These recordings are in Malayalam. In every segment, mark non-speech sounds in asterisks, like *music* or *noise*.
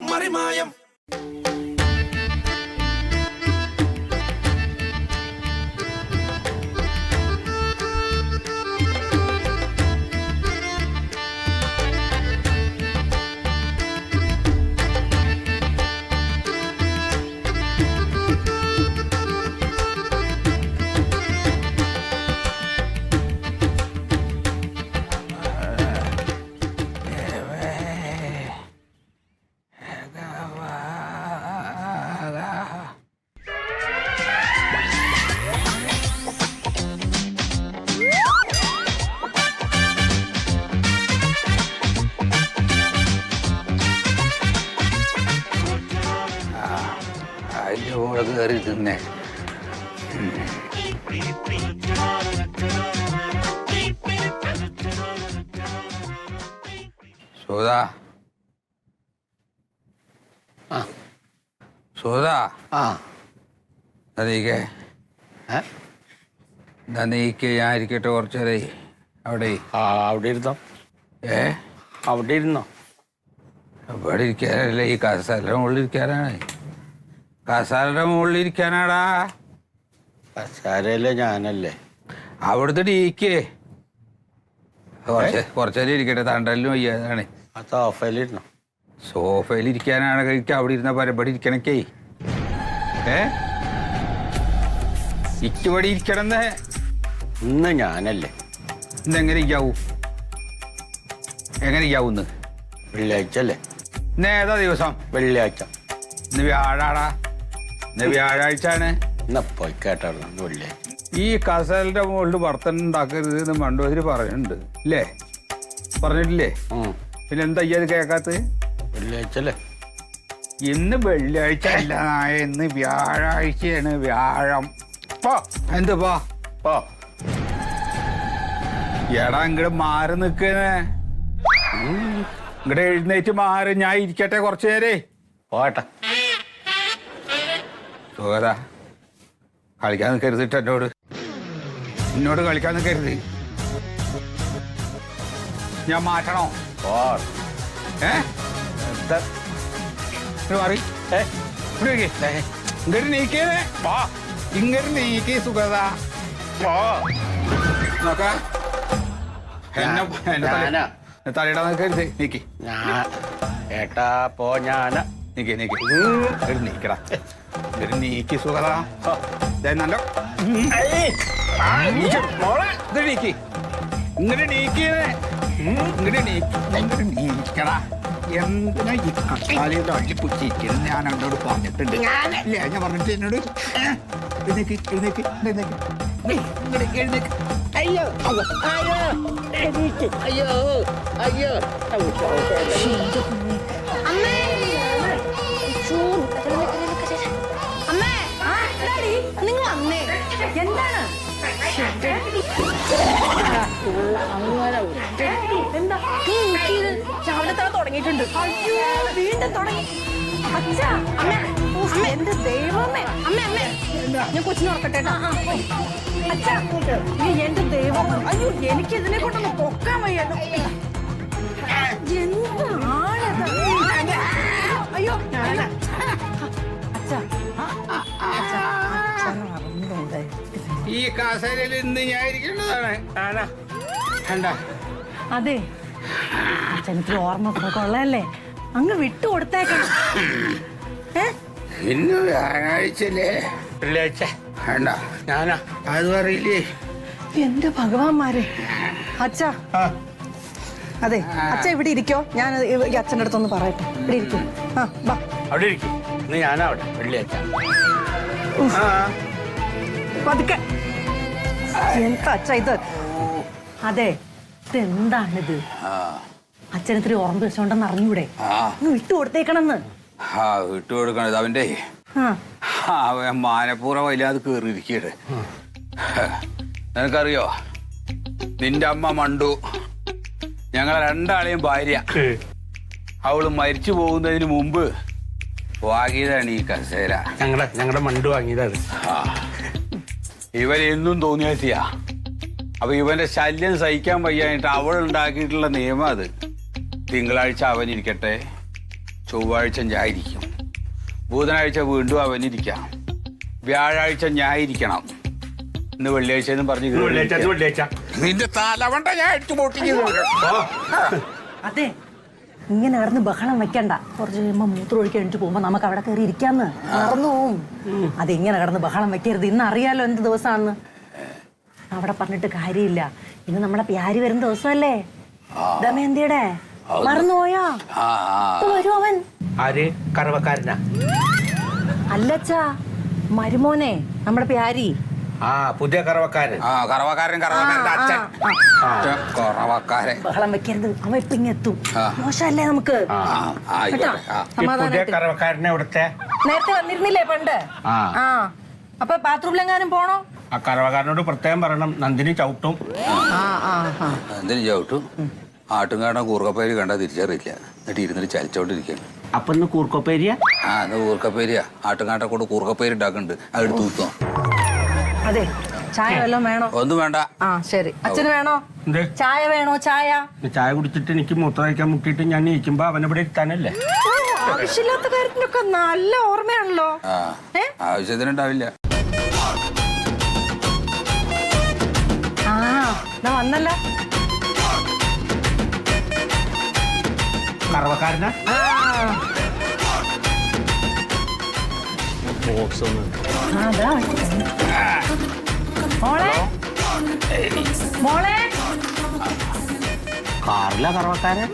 മറിമായം. സുധാ ആ. സുധാ ആ. നീക്കേ? എന്നാ നീക്ക്? ഞാൻ ഇരിക്കട്ടെ കുറച്ചേരേ. അവിടെ. ആ അവിടെ ഇരുന്നോ. ഏ? അവിടെ ഇരുന്നോ. ഇവിടെ ഇരിക്കാനല്ല. ഈ കസാലയുടെ മുകളിൽ ഇരിക്കാനാണ്. കസാലയുടെ മുകളിൽ ഇരിക്കാനാടാ. കസാരയിലെ ഞാനല്ലേ. അവിടുത്തെ ഡീക്കേ. കുറച്ച് കുറച്ചേരം ഇരിക്കട്ടെ തണ്ടലിനും വയ്യാതാണ്. ആ സോഫയിലിരുന്നോ സോഫയിൽ ഇരിക്കാനാണ് കഴിക്കുക അവിടെ ഇരുന്ന പരമ്പടി ഇരിക്കണക്കേ. ഏ? ഇക്കുപടി ഇരിക്കണമെന്ന് ഇന്ന് ഞാനല്ലേ. ഇന്നെങ്ങനെ ഇരിക്കാവൂ? എങ്ങനെ ഇരിക്കാവൂ ഇന്ന്? വെള്ളിയാഴ്ച അല്ലേ ഇന്ന് ഏതാ ദിവസം? വെള്ളിയാഴ്ച. ഇന്ന് വ്യാഴാടാ. ഇന്ന് വ്യാഴാഴ്ച ആണ് പോയി ഇന്ന് ഈ കസലിന്റെ മുകളിൽ വർത്തനം ഉണ്ടാക്കരുത് എന്ന് മണ്ടോതിരി പറയുന്നുണ്ട്. അല്ലേ പറഞ്ഞിട്ടില്ലേ? പിന്നെ എന്താ ഈ അത് കേൾക്കാത്തത് വെള്ളിയാഴ്ചല്ലേ? ഇന്ന് വെള്ളിയാഴ്ച അല്ല നായ ഇന്ന് വ്യാഴാഴ്ചയാണ് വ്യാഴം. പോ. എന്ത് പോ? എടാ ഇങ്ങട് മാറി നിൽക്കണേ ഇങ്ങടെ എഴുന്നേറ്റ് മാറി. ഞാൻ ഇരിക്കട്ടെ കുറച്ചു നേരേ. പോട്ടെ സുഖത കളിക്കാൻ നിൽക്കരുതിട്ട് എന്നോട്. എന്നോട് കളിക്കാൻ നിൽക്കരുത് ഞാൻ മാറ്റണോ? ഏ? മാറി. നീക്കേ. എന്നെ എന്നെ തലയിടാൻ നിൽക്കരുത് ഏട്ടാ പോ ഞാന. നീക്കി നീക്കി. നീക്കടാ. നീക്കി സുഖത നല്ല. മോളെ ഇങ്ങട് നീക്കി ഇങ്ങട് നീക്കിയേ ഇങ്ങട് നീക്കി ഇങ്ങട് നീക്കടാ എന്തിനാ ഈ കട്ടാലിയുടെ അള്ളിപ്പുച്ചിരിക്കുന്നത് ഞാൻ എന്നോട് പറഞ്ഞിട്ടുണ്ട്. ഞാനല്ലേ ഞാൻ പറഞ്ഞിട്ട് എന്നോട്? എഴുന്നേക്ക് എഴുന്നേക്ക് എഴുന്നേക്ക്. ഇങ്ങട് എഴുന്നേക്ക്. അയ്യോ അയ്യോ എണീക്ക്. അയ്യോ അയ്യോ. എന്താണ്? എന്താ? രാവിലെ തന്നെ തുടങ്ങിയിട്ടുണ്ട്. അയ്യോ വീണ്ടും തുടങ്ങി. അച്ഛ അമ്മ അമ്മ എന്റെ ദൈവമേ. അമ്മ അമ്മ. ഞാൻ കൊച്ചിനെ ഉറക്കട്ടെ ട്ടോ. അച്ഛാ ഈ എന്റെ ദൈവം അയ്യോ എനിക്ക് ഇതിനെ കൊണ്ടൊന്ന് പൊക്കാൻ വയ്യല്ലോ എന്താണ് അയ്യോ. ഈ കാസരയിൽ ഇന്ന് ഞാൻ ഇരിക്കേണ്ടതാണ്. ഞാനാ കണ്ട? അതെ. അച്ഛനത്തിൽ ഓർമ്മ കൊള്ളല്ലേ അങ്ങ് വിട്ടു കൊടുത്തേക്കണം. ഏ? ഇന്ന് വ്യാഴാഴ്ചല്ലേ വെള്ളിയാഴ്ച. വേണ്ട ഞാനാ അത് പറയില്ലേ? എന്റെ ഭഗവാന്മാരെ. അച്ഛ. അതെ അച്ഛ ഇവിടെ ഇരിക്കോ. ഞാൻ ഈ അച്ഛന്റെ അടുത്തൊന്ന് പറയട്ടെ. ഇവിടെ ഇരിക്കും. ആ ബാ അവിടെ ഇരിക്കും. ഇന്ന് ഞാനാ അവിടെ. വെള്ളിയാഴ്ച. ആ. പതുക്കെ. എന്താ അച്ഛ ഇത്? അതെ ഇതെന്താണിത്? അച്ഛനത്തിരി ഓർമ്മ വെച്ചോണ്ടെന്ന് അറിഞ്ഞൂടെ? വിട്ടു കൊടുത്തേക്കണെന്ന്. ആ വിട്ടു കൊടുക്കണത് അവന്റെ. ആ. അവൻ മാനപ്പൂർവം വല്ലാതെ കയറിയിരിക്കട്ടെ നിനക്കറിയോ? നിന്റെ അമ്മ മണ്ടു. ഞങ്ങൾ രണ്ടാളെയും ഭാര്യ. അവൾ മരിച്ചു പോകുന്നതിന് മുമ്പ് വാങ്ങിയതാണ് ഈ കസേര. ഞങ്ങളുടെ ഞങ്ങളുടെ മണ്ടു വാങ്ങിയതാണ്. ആ. ഇവൻ എന്നും തോന്നിയാസിയാ അപ്പൊ ഇവന്റെ ശല്യം സഹിക്കാൻ വയ്യായിട്ട് അവൾ ഉണ്ടാക്കിയിട്ടുള്ള നിയമം അത്. തിങ്കളാഴ്ച അവൻ ഇരിക്കട്ടെ. ചൊവ്വാഴ്ച ഞായിരിക്കും ബുധനാഴ്ച വീണ്ടും അവനിരിക്കാം വ്യാഴാഴ്ച ഞായിരിക്കണം ഇന്ന് വെള്ളിയാഴ്ച എന്നും പറഞ്ഞു വെള്ളിയാഴ്ച വെള്ളിയാഴ്ച. നിന്റെ തലവണ്ട ഞാൻ അതെ. ഇങ്ങനെ കിടന്ന് ബഹളം വെക്കണ്ട. കുറച്ച് കഴിയുമ്പോ മൂത്രം ഒഴിക്കാൻ എണിച്ച് പോകുമ്പോ നമുക്ക് അവിടെ കയറി ഇരിക്കാന്ന്. മറന്നു പോവും. അത് ഇങ്ങനെ കിടന്ന് ബഹളം വെക്കരുത്. ഇന്ന് അറിയാലോ എന്ത് ദിവസമാണെന്ന് അവിടെ പറഞ്ഞിട്ട് കാര്യമില്ല. ഇന്ന് നമ്മുടെ പ്യാരി വരുന്ന ദിവസമല്ലേ? ദമയന്തിയുടെ? മറന്നുപോയോ ആ ആ. ഇപ്പൊ വരും അവൻ. ആര്? കറവക്കാരനാ? അല്ലച്ചാ മരുമോനെ നമ്മുടെ പ്യാരി. ആ പുതിയ കറവക്കാരൻ. ആ കറവക്കാരൻ കറവക്കാരന്റെ അച്ഛൻ. കറവക്കാരൻ. ബഹളം വെക്കരുത്. അവൻ ഇപ്പൊ ഇങ്ങെത്തും മോശമല്ലേ നമുക്ക്? ഈ പുതിയ സമാധാനത്തിൽ കറവക്കാരനെ ഇവിടുത്തെ നേരത്തെ വന്നിരുന്നില്ലേ പണ്ട്? ആ. ആ. അപ്പൊ ബാത്റൂമിലെങ്ങാനും പോണോ? ആ കറവക്കാരനോട് പ്രത്യേകം പറയണം. നന്ദിനി ചവിട്ടും. ആ ആ ആ. എന്തിനു ചവിട്ടു. ആട്ടുംകാടൻ കൂർക്കപ്പേര് കണ്ടാ തിരിച്ചറിയില്ല. എന്നിട്ട് ഇരുന്നിട്ട് ചലിച്ചോണ്ടിരിക്കുകയാണ്. അപ്പൊ ഇന്ന് കൂർക്കപ്പേരിയ? ആ ഇന്ന് കൂർക്കപ്പേരിയാ. ആട്ടുംകാട്ടെ കൊണ്ട് കൂർക്കപ്പേരി ഉണ്ടാക്കുന്നുണ്ട്. അത് എടുത്ത് തൂത്തോ. അതെ. ചായ വല്ലതും വേണോ? ഒന്നും വേണ്ട. ആ ശരി. അച്ഛന് വേണോ? എന്ത്? ചായ വേണോ? ചായ? ചായ കുടിച്ചിട്ട് എനിക്ക് മൂത്ര കഴിക്കാൻ മുട്ടിയിട്ട് ഞാൻ നീക്കുമ്പോ അവനിവിടെ ഇരുത്താനല്ലേ ആവശ്യമില്ലാത്ത കാര്യത്തിനൊക്കെ നല്ല ഓർമ്മയാണല്ലോ. ആ ഏ? ആവശ്യത്തിനുണ്ടാവില്ല ആ എന്നാ വന്നല്ല. കറവക്കാരനാ? ആ. ബോക്സ് ഒന്ന് ആ, ദാ വന്നു. മോളെ മോളെ കാറിലാ കറവക്കാരൻ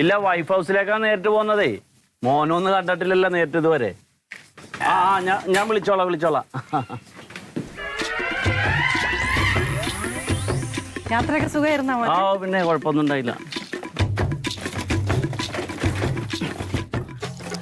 ഇല്ല വൈഫ് ഹൗസിലേക്കാണ് നേരിട്ട് പോകുന്നതേ. മോനൊന്നും കണ്ടിട്ടില്ലല്ലോ നേരിട്ട് ഇതുവരെ. ആ ആ, ഞാൻ ഞാൻ വിളിച്ചോളാം വിളിച്ചോളാം. യാത്രയൊക്കെ സുഖമായിരുന്നോ ആ പിന്നെ കുഴപ്പമൊന്നും ഉണ്ടായില്ല.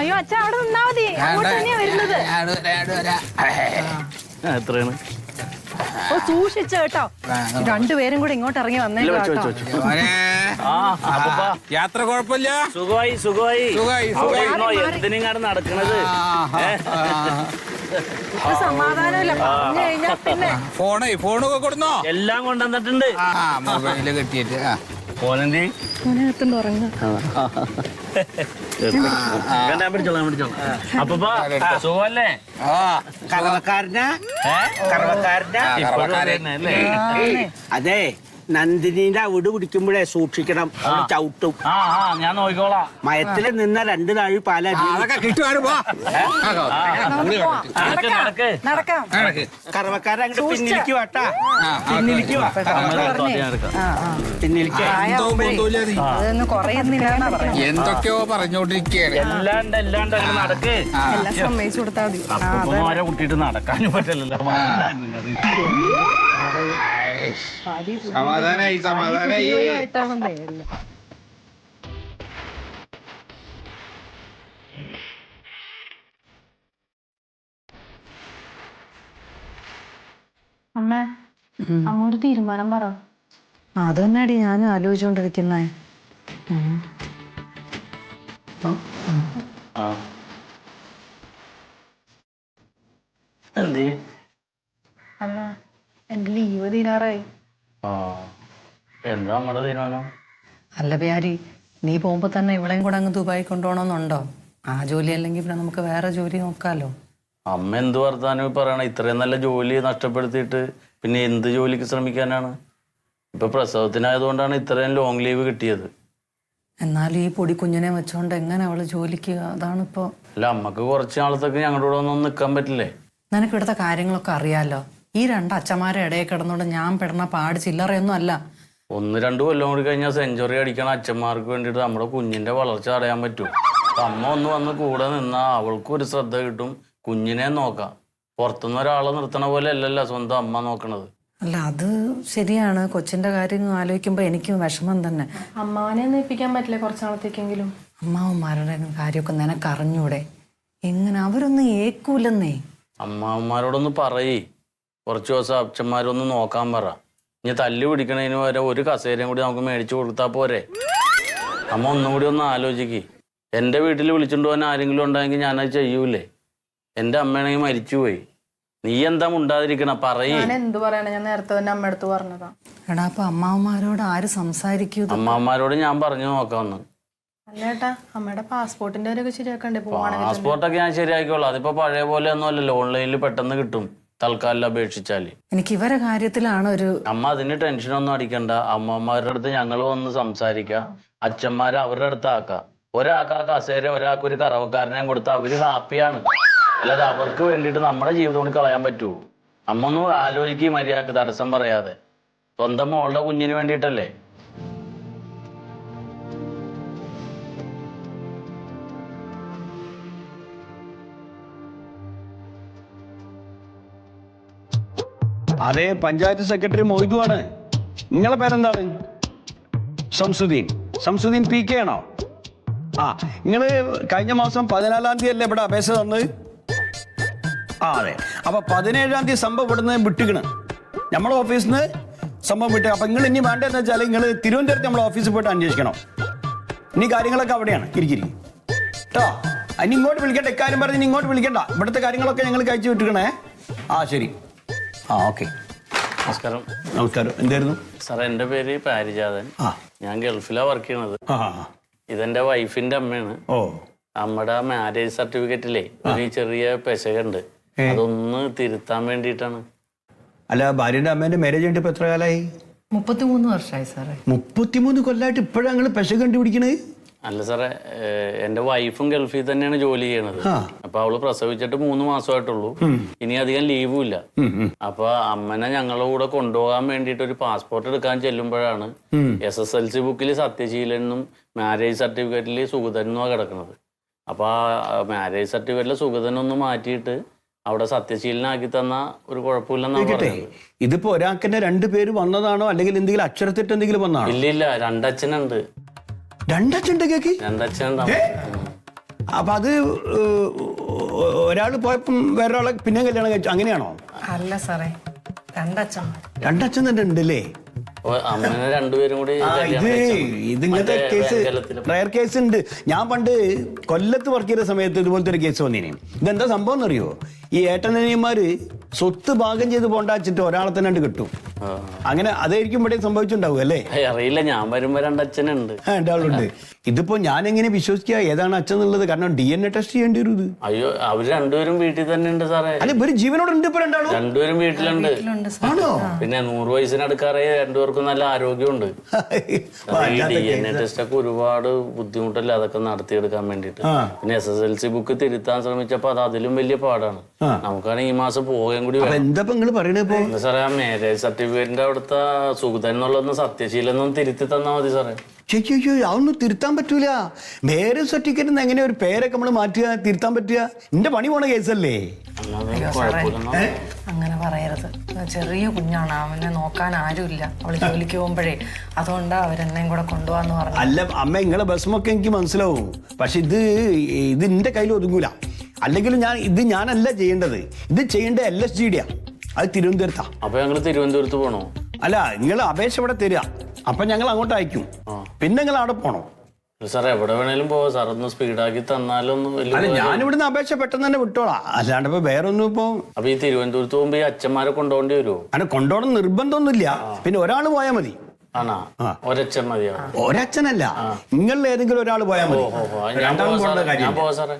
അയ്യോ അച്ഛൻ അവിടെ നിന്നാ മതി. അങ്ങോട്ട് തന്നെയാ വരുന്നത്. ആ, എത്രയാണ്? ഓ സൂക്ഷിച്ചു കേട്ടോ. രണ്ടുപേരും കൂടെ ഇങ്ങോട്ട് ഇറങ്ങി ഇല്ല വന്നേക്കാം വെച്ചോ കേട്ടോ. വെച്ചോ വെച്ചോ ആ അപ്പൂപ്പ. യാത്ര കുഴപ്പമില്ല? സുഖമായി സുഖമായി. സുഖമായി, അവിടെ സുഖമായി. ഇരുന്നോ എന്തിനും കാണും നടക്കണത്? ഏ? ഇപ്പൊ സമാധാനമില്ല. പറഞ്ഞു കഴിഞ്ഞാ പിന്നെ. ഫോണേ ഫോണൊക്കെ കൊടുന്നോ? എല്ലാം കൊണ്ടുവന്നിട്ടുണ്ട്. ആ മൊബൈൽ കെട്ടിയിട്ട് ആ. മോനെത്തുണ്ട് ഉറങ്ങുക സുഖമല്ലേ? കറവക്കാരനാ? കറവക്കാരനാ? അതെ. നന്ദിനിന്റെ അവിട് പിടിക്കുമ്പോഴേ സൂക്ഷിക്കണം. അവൾ ചവിട്ടും. ആ ആ ഞാൻ നോക്കിക്കോളാം. മയത്തിൽ നിന്ന രണ്ട് നാഴി പാല അതൊക്കെ കിട്ടുവാണ് പോ. നടക്ക് നടക്ക്. അങ്ങോട്ട് പിന്നിലേക്ക് വാട്ടാ പിന്നിലേക്ക് വാ. ആ ആ പിന്നിലേക്ക്. പ്രായമാകുമ്പോഴേ അതൊന്നും കുറയുന്നില്ല എന്തൊക്കെയോ പറഞ്ഞോണ്ടിരിക്കുകയാണ് എല്ലാം ഉണ്ട് എല്ലാം ഉണ്ട് അങ്ങനെ നടക്ക് എല്ലാം സമ്മതിച്ചു കൊടുത്താൽ മതി. ആ, കൂട്ടിയിട്ട് നടക്കാനും പറ്റില്ലല്ലോ സമാധാനായി സമാധാനായി. അമ്മ തീരുമാനം പറ. അതന്നെടി ഞാനും ആലോചിച്ചോണ്ടിരിക്കുന്നേ? എന്തേ? അമ്മ എന്റെ ലീവ് തീരാറായി ആ എന്താ നമ്മുടെ തീരുമാനം? അല്ല പ്യാരി നീ പോകുമ്പോ തന്നെ ഇവളെയും കൂടെ അങ്ങ് ദുബായി കൊണ്ടുപോകണമെന്നുണ്ടോ? ആ ജോലി അല്ലെങ്കിൽ പിന്നെ നമുക്ക് വേറെ ജോലി നോക്കാലോ. അമ്മ എന്ത് വർത്താനം പറയണ? ഇത്രയും നല്ല ജോലി നഷ്ടപ്പെടുത്തിയിട്ട് പിന്നെ എന്ത് ജോലിക്ക് ശ്രമിക്കാനാണ്? ഇപ്പൊ പ്രസവത്തിനായതുകൊണ്ടാണ് ഇത്രയും ലോങ് ലീവ് കിട്ടിയത്. എന്നാൽ ഈ പൊടി കുഞ്ഞിനെ വെച്ചോണ്ട് എങ്ങനെ അവൾ ജോലിക്ക് അതാണിപ്പോ അല്ല അമ്മയ്ക്ക് കുറച്ച് നാളത്തേക്ക് ഞങ്ങളുടെ കൂടെ ഒന്നും നിൽക്കാൻ പറ്റില്ലേ? നിനക്ക് ഇവിടുത്തെ കാര്യങ്ങളൊക്കെ അറിയാലോ. ഈ രണ്ട് അച്ഛന്മാരെ ഇടയിൽ കിടന്നുകൊണ്ട് ഞാൻ പെടുന്ന പാട് ചില്ലറയൊന്നും അല്ല. ഒന്ന് രണ്ട് കൊല്ലം കൂടി കഴിഞ്ഞാൽ സെഞ്ചുറി അടിക്കണ അച്ഛന്മാർക്ക് വേണ്ടിയിട്ട് നമ്മുടെ കുഞ്ഞിന്റെ വളർച്ച തടയാൻ പറ്റും അമ്മ ഒന്ന് വന്ന് കൂടെ നിന്നാ അവൾക്കും ഒരു ശ്രദ്ധ കിട്ടും. കുഞ്ഞിനെ നോക്കാം. പുറത്തുനിന്ന് ഒരാളെ നിർത്തണ പോലെ അല്ലല്ലോ സ്വന്തം അമ്മ നോക്കണത്. അല്ല അത് ശരിയാണ്. കൊച്ചിന്റെ കാര്യം ആലോചിക്കുമ്പോ എനിക്കും വിഷമം തന്നെ. അമ്മാവനെ ഏൽപ്പിക്കാൻ പറ്റില്ല കുറച്ച് നാളത്തേക്കെങ്കിലും അമ്മാവന്മാരുടെ കാര്യമൊക്കെ നിനക്കറിഞ്ഞൂടെ എങ്ങനെ? അവരൊന്നും ഏക്കൂലെന്നേ അമ്മാവന്മാരോടൊന്ന് പറയേ. കുറച്ച് ദിവസം അച്ഛന്മാരൊന്ന് നോക്കാൻ പറ. ഇനി തല്ല് പിടിക്കണതിന് വരെ ഒരു കസേരയും കൂടി നമുക്ക് മേടിച്ചു കൊടുത്താൽ പോരെ. അമ്മ ഒന്നും കൂടി ഒന്ന് ആലോചിക്ക്. എന്റെ വീട്ടിൽ വിളിച്ചുകൊണ്ട് പോകാൻ ആരെങ്കിലും ഉണ്ടെങ്കിൽ ഞാനത് ചെയ്യൂലേ. എന്റെ അമ്മയാണെങ്കിൽ മരിച്ചുപോയി നീ എന്താ മുണ്ടാതിരിക്കണ? പറയേ. ഞാൻ എന്ത് പറയണ? ഞാൻ നേരത്തെ തന്നെ പറഞ്ഞതാ. എടാ അപ്പൊ അമ്മാവന്മാരോട് ആര് സംസാരിക്കൂ? ഞാൻ പറഞ്ഞു നോക്കാമെന്ന് അല്ല ഏട്ടാ അമ്മയുടെ പാസ്പോർട്ടിന്റെ കാര്യമൊക്കെ ശരിയാക്കണ്ടേ? പോവാണെങ്കിൽ തന്നെ. പാസ്പോർട്ടൊക്കെ ഞാൻ ശരിയാക്കിക്കോളാം. അതിപ്പോ പഴയ പോലെ ഒന്നും അല്ലല്ലോ ഓൺലൈനിൽ പെട്ടെന്ന് കിട്ടും. തൽക്കാലം അപേക്ഷിച്ചാൽ എനിക്ക് ഇവരെ കാര്യത്തിലാണ് ഒരു അമ്മ അതിന് ടെൻഷനൊന്നും അടിക്കണ്ട. അമ്മമാരുടെ അടുത്ത് ഞങ്ങൾ വന്ന് സംസാരിക്കാം. അച്ഛന്മാരെ അവരുടെ അടുത്ത് ആക്കാം. ഒരാൾക്ക് ആ കസേര ഒരാൾക്ക് ഒരു കറവക്കാരനെ കൊടുത്താൽ അവർ ഹാപ്പിയാണ് അല്ലാതെ അവർക്ക് വേണ്ടിയിട്ട് നമ്മുടെ ജീവിതം കൊണ്ട് കളയാൻ പറ്റുമോ അമ്മ ഒന്ന് ആലോചിക്കുക മര്യാദയ്ക്ക് തടസ്സം പറയാതെ. സ്വന്തം മോളുടെ കുഞ്ഞിന് വേണ്ടിയിട്ടല്ലേ? അതെ പഞ്ചായത്ത് സെക്രട്ടറി മൊയ്തുവാണ്. നിങ്ങളെ പേരെന്താണ്? സംസുദ്ദീൻ സംസുദ്ദീൻ പി കെ ആണോ? ആ നിങ്ങൾ കഴിഞ്ഞ മാസം പതിനാലാം തീയതി അല്ലേ ഇവിടെ അപേക്ഷ തന്നത്? ആ അതെ. അപ്പൊ പതിനേഴാം തീയതി സംഭവം ഇവിടുന്ന് വിട്ടിക്കണ്. നമ്മളെ ഓഫീസിൽ നിന്ന് സംഭവം വിട്ട്. അപ്പൊ നിങ്ങൾ ഇനി വേണ്ടതെന്ന് വെച്ചാൽ നിങ്ങൾ തിരുവനന്തപുരത്ത് നമ്മളെ ഓഫീസിൽ പോയിട്ട് അന്വേഷിക്കണം. ഇനി കാര്യങ്ങളൊക്കെ അവിടെയാണ്. ഇരിക്കിരി കേട്ടോ ഇനി ഇങ്ങോട്ട് വിളിക്കണ്ട. ഇക്കാര്യം പറഞ്ഞ് ഇങ്ങോട്ട് വിളിക്കണ്ട. ഇവിടുത്തെ കാര്യങ്ങളൊക്കെ ഞങ്ങൾ കഴിച്ചു വിട്ടിക്കണേ. ആ ശരി. ആ ഓക്കെ. നമസ്കാരം. നമസ്കാരം. എന്തായിരുന്നു? സാറേ എന്റെ പേര് പാരിജാതൻ. ആ. ഞാൻ ഗൾഫിലാണ് വർക്ക് ചെയ്യണത്. ആ. ഇതെന്റെ വൈഫിന്റെ അമ്മയാണ്. ഓ. നമ്മുടെ മാരേജ് സർട്ടിഫിക്കറ്റിലെ ഒരു ചെറിയ പെശകുണ്ട്. അതൊന്ന് തിരുത്താൻ വേണ്ടിട്ടാണ് അല്ല ഭാര്യയുടെ അമ്മേന്റെ മാരേജ് കഴിഞ്ഞിട്ട് ഇപ്പൊ എത്ര കാലായി? മുപ്പത്തിമൂന്ന് വർഷമായി സാറേ. മുപ്പത്തിമൂന്ന് കൊല്ലായിട്ട് ഇപ്പോഴാണ് ഞങ്ങൾ പെശ കണ്ടുപിടിക്കണേ അല്ല സാറേ എന്റെ വൈഫും ഗൾഫിൽ തന്നെയാണ് ജോലി ചെയ്യണത്. അപ്പൊ അവൾ പ്രസവിച്ചിട്ട് മൂന്ന് മാസമായിട്ടുള്ളൂ. ഇനി അധികം ലീവും ഇല്ല അപ്പൊ അമ്മനെ ഞങ്ങളുടെ കൂടെ കൊണ്ടുപോകാൻ വേണ്ടിട്ട് ഒരു പാസ്പോർട്ട് എടുക്കാൻ ചെല്ലുമ്പോഴാണ് എസ് എസ് എൽ സി ബുക്കിൽ സത്യശീലനും മാരേജ് സർട്ടിഫിക്കറ്റിൽ സുഗതനും കിടക്കുന്നത് അപ്പൊ ആ മാരേജ് സർട്ടിഫിക്കറ്റിലെ സുഗതനൊന്ന് മാറ്റിയിട്ട് അവിടെ സത്യശീലനാക്കി തന്ന ഒരു കുഴപ്പമില്ലെന്നാണ് ഇതിപ്പോ ഒരാൾക്കെന്നെ രണ്ട് പേര് വന്നതാണോ? അല്ലെങ്കിൽ എന്തെങ്കിലും അക്ഷരത്തിട്ട് എന്തെങ്കിലും വന്നാണോ? ഇല്ല ഇല്ല രണ്ടച്ഛനുണ്ട്. രണ്ടച്ഛന്റെ കേക്ക്? രണ്ടച്ഛനുണ്ടാവും അപ്പൊ അത് ഒരാൾ പോയപ്പം വേറൊരാളെ പിന്നെ കല്യാണം കഴിച്ചു. അങ്ങനെയാണോ? അല്ല സാറേ രണ്ടച്ഛൻ. തന്നെ ഉണ്ടല്ലേ? രണ്ടുപേരും കൂടി ആ, കല്യാണം ഇത് കഴിച്ചതാണ്. ഇത് ഇങ്ങനത്തെ മറ്റേ കേസ് റയർ കേസ് ഉണ്ട്. ഞാൻ പണ്ട് കൊല്ലത്ത് വർക്ക് ചെയ്ത സമയത്ത് ഇതുപോലത്തെ ഒരു കേസ് വന്നിനി. ഇതെന്താ സംഭവം എന്നറിയോ? ഈ ഏട്ടനനിയന്മാര് സ്വത്ത് ഭാഗം ചെയ്ത് പോണ്ടാച്ചിട്ട് ഒരാളെ തന്നെ കിട്ടും. അങ്ങനെ അതായിരിക്കും ഇവിടെ സംഭവിച്ചിട്ടുണ്ടാവും അല്ലേ? അറിയില്ല. ഞാൻ വരുമ്പോ രണ്ടച്ഛനുണ്ട് രണ്ടാളുണ്ട് ഇതിപ്പോ ഞാൻ എങ്ങനെ വിശ്വസിക്കുക? ഏതാണ് അച്ഛൻ എന്നുള്ളത് കാരണം ഡി എൻ എ ടെസ്റ്റ് ചെയ്യേണ്ടി വരും ഇത്. അയ്യോ അവർ രണ്ടുപേരും വീട്ടിൽ തന്നെ ഉണ്ട് സാറേ. അല്ല ഒരു ജീവനോട് ഉണ്ട് ഇപ്പൊ രണ്ടാളും? രണ്ടുപേരും വീട്ടിലുണ്ട്. ആണോ? പിന്നെ നൂറ് വയസ്സിനടുക്കാറേ രണ്ടുപേർക്കും നല്ല ആരോഗ്യമുണ്ട്. *laughs* ഈ ഡി എൻ എ ടെസ്റ്റ് ഒക്കെ ഒരുപാട് ബുദ്ധിമുട്ടല്ലേ അതൊക്കെ നടത്തിയെടുക്കാൻ വേണ്ടിട്ട് പിന്നെ S S L C book തിരുത്താൻ ശ്രമിച്ചപ്പോ അത് അതിലും വലിയ പാടാണ്. നമുക്കാണെങ്കിൽ ഈ മാസം പോവുകയും കൂടി എന്താ നിങ്ങൾ പറയണേ സാറേ ആ മാരേജ് സർട്ടിഫിക്കറ്റിന്റെ അവിടുത്തെ സുഗതൻ എന്നുള്ളതൊന്ന് സത്യശീലൊന്നും തിരുത്തി തന്നാ മതി സാറേ. ചേച്ചിയോ ചേച്ചി അതൊന്നും തിരുത്താൻ പറ്റൂല. മാരേജ് സർട്ടിഫിക്കറ്റ് എങ്ങനെ ഒരു പേരൊക്കെ നമ്മൾ മാറ്റുക തിരുത്താൻ പറ്റുക? എന്റെ പണി പോണ കേസല്ലേ? അങ്ങനെ പറയരുത്. ചെറിയ കുഞ്ഞാണ്. അവനെ നോക്കാൻ ആരുമില്ല. അവൾ ജോലിക്ക് പോകുമ്പോഴേ അതുകൊണ്ടാ അവരെന്നെയും കൂടെ കൊണ്ടുപോകാന്ന് പറഞ്ഞു അല്ല അമ്മ നിങ്ങളെ ബസ്മൊക്കെ എനിക്ക് മനസ്സിലാവും. പക്ഷെ ഇത് ഇത് എന്റെ കയ്യിൽ ഒതുങ്ങൂല. അല്ലെങ്കിൽ ഞാൻ ഇത് ഞാനല്ല ചെയ്യേണ്ടത്. ഇത് ചെയ്യേണ്ടത് എൽ എസ് ജി ഡിയാ അത് തിരുവനന്തപുരത്താ. അപ്പൊ ഞങ്ങൾ തിരുവനന്തപുരത്ത് പോണോ? അല്ല നിങ്ങൾ അപേക്ഷ ഇവിടെ തരിക. അപ്പൊ ഞങ്ങൾ അങ്ങോട്ട് അയക്കും. പിന്നെ നിങ്ങൾ അവിടെ പോണോ. സാർ എവിടെ വേണേലും പോവാ. സാർ ഒന്ന് സ്പീഡാക്കി തന്നാലൊന്നും അല്ല. ഞാൻ ഇവിടുന്ന് അപേക്ഷ പെട്ടെന്ന് തന്നെ വിട്ടോളാം. അല്ലാണ്ട് ഇപ്പൊ വേറെ ഒന്നും ഇപ്പൊ അപ്പൊ ഈ തിരുവനന്തപുരത്ത് പോകുമ്പോ ഈ അച്ഛന്മാരെ കൊണ്ടുപോകേണ്ടി വരുമോ അങ്ങനെ കൊണ്ടുപോകണം നിർബന്ധമൊന്നുമില്ല. പിന്നെ ഒരാൾ പോയാൽ മതി. ആണാ. ഒരച്ഛൻ മതിയോ? ഒരച്ഛനല്ല. നിങ്ങളിൽ ഏതെങ്കിലും ഒരാൾ പോയാൽ മതി. പോവാം പോകേണ്ട സാറേ.